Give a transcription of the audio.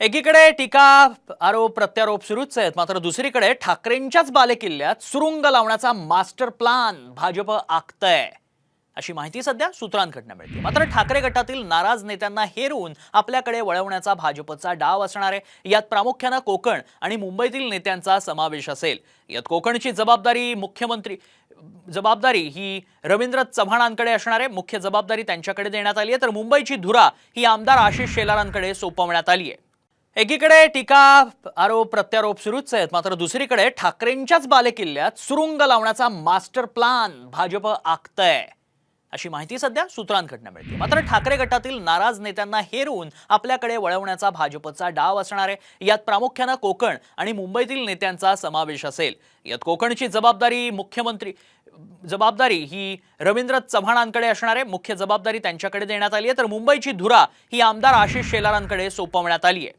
एकीकडे टीका आरोप प्रत्यारोप सुरूच आहेत. मात्र दुसरीकडे ठाकरेंच्याच बालेकिल्ल्यात सुरुंग लावण्याचा मास्टर प्लान भाजप आखतय. अशी माहिती सध्या सूत्रांकडनं मिळते. मात्र ठाकरे गटातील नाराज नेत्यांना हेरून आपल्याकडे वळवण्याचा भाजपचा डाव असणार आहे. यात प्रामुख्यानं कोकण आणि मुंबईतील नेत्यांचा समावेश असेल. यात कोकणची जबाबदारी मुख्यमंत्री जबाबदारी ही रवींद्र चव्हाणांकडे असणार आहे. मुख्य जबाबदारी त्यांच्याकडे देण्यात आली आहे. तर मुंबईची धुरा ही आमदार आशिष शेलारांकडे सोपवण्यात आली आहे. एकीकडे टीका आरोप प्रत्यारोप सुरूच आहेत मात्र दुसरीकडे ठाकरेंच्याच बालेकिल्ल्यात सुरुंग लावण्याचा मास्टर प्लान भाजप आखतय. अशी माहिती सध्या सूत्रांकडनं मिळते. मात्र ठाकरे गटातील नाराज नेत्यांना हेरून आपल्याकडे वळवण्याचा भाजपचा डाव असणार आहे. यात प्रामुख्यानं कोकण आणि मुंबईतील नेत्यांचा समावेश असेल. यात कोकणची जबाबदारी मुख्यमंत्री जबाबदारी ही रवींद्र चव्हाणांकडे असणार आहे. मुख्य जबाबदारी त्यांच्याकडे देण्यात आली आहे. तर मुंबईची धुरा ही आमदार आशिष शेलारांकडे सोपवण्यात आली आहे.